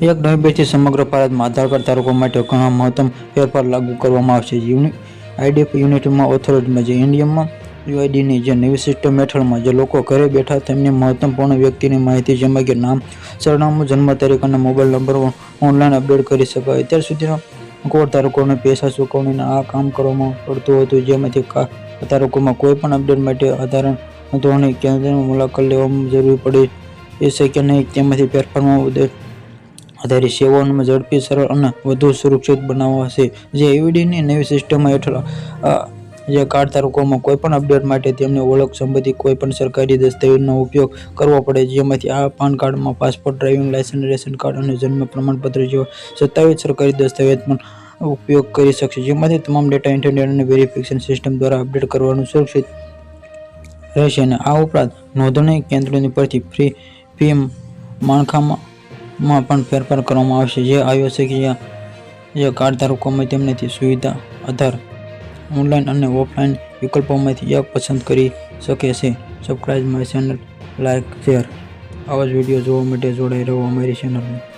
એક નવેમ્બરથી સમગ્ર ભારતમાં આધાર કાર્ડ ધારકો માટે ઘણા મહત્તમ ફેરફાર લાગુ કરવામાં આવશે. યુનિ આઈડીએફ યુનિટમાં ઓથોરિટીમાં જે ઇન્ડિયમમાં યુઆઈડીની જે નવી સિસ્ટમ હેઠળમાં જે લોકો ઘરે બેઠા તેમની મહત્વપૂર્ણ વ્યક્તિની માહિતી જેમાં કે નામ, સરનામું, જન્મ તારીખ અને મોબાઈલ નંબર ઓનલાઈન અપડેટ કરી શકાય. અત્યાર સુધીના કોડ ધારકોને પૈસા ચૂકવણીને આ કામ કરવામાં પડતું હતું, જેમાંથી ધારકોમાં કોઈ પણ અપડેટ માટે આધાર નોંધણી કેન્દ્રની મુલાકાત લેવામાં જરૂરી પડી એ છે કે નહીં, તેમાંથી ફેરફારમાં આધારિત સેવાઓને ઝડપી, સરળ અને વધુ સુરક્ષિત બનાવશે જે એવીડીની નવી સિસ્ટમ હેઠળ જે કાર્ડ ધારકોમાં કોઈપણ અપડેટ માટે તેમની ઓળખ સંબંધિત કોઈપણ સરકારી દસ્તાવેજનો ઉપયોગ કરવો પડે, જેમાંથી આ પાન કાર્ડમાં passport, driving licence, ration card અને જન્મ પ્રમાણપત્ર જેવા સત્તાવીસ સરકારી દસ્તાવેજ પણ ઉપયોગ કરી શકશે. જેમાંથી તમામ ડેટા ઇન્ટરનેટ અને વેરિફિકેશન સિસ્ટમ દ્વારા અપડેટ કરવાનું સુરક્ષિત રહેશે અને આ ઉપરાંત નોંધણી કેન્દ્રોની પરથી ફ્રી, ફી, માળખામાં માં પણ ફેરફાર કરવામાં આવશે. જે આવ્યો છે કે જે કાર્ડ ધારકોમાં તેમનેથી સુવિધા, આધાર ઓનલાઈન અને ઓફલાઈન વિકલ્પોમાંથી એક પસંદ કરી શકે છે. Subscribe my channel like share આવા જ વીડિયો જોવા માટે જોડાઈ રહો અમારી ચેનલમાં